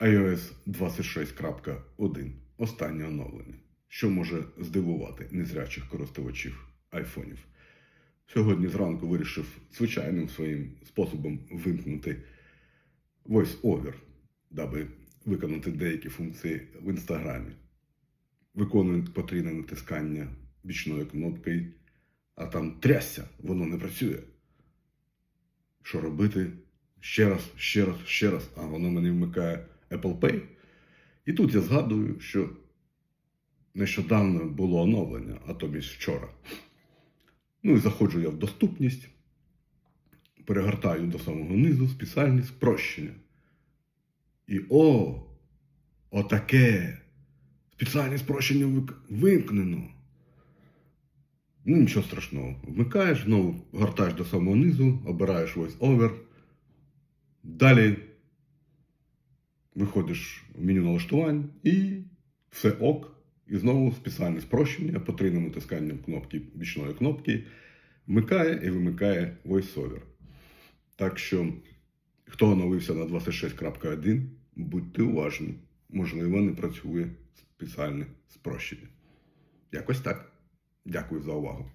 iOS 26.1 останнє оновлення, що може здивувати незрячих користувачів айфонів. Сьогодні зранку вирішив звичайним своїм способом вимкнути VoiceOver, даби виконати деякі функції в інстаграмі. Виконую потрібне натискання бічною кнопкою, а там трясся, воно не працює. Що робити? Ще раз, ще раз, ще раз, а воно мені вмикає Apple Pay. І тут я згадую, що нещодавно було оновлення, а тобі вчора. Ну і заходжу я в доступність, перегортаю до самого низу спеціальні спрощення. І о, отаке! Спеціальне спрощення вимкнено. Ну, нічого страшного. Вмикаєш, знову гортаєш до самого низу, обираєш voice-over. Далі виходиш в меню налаштувань і все ок. І знову спеціальне спрощення потрібним натисканням кнопки бічної кнопки вмикає і вимикає VoiceOver. Так що, хто оновився на 26.1, будьте уважні. Можливо, не працює спеціальне спрощення. Якось так. Дякую за увагу.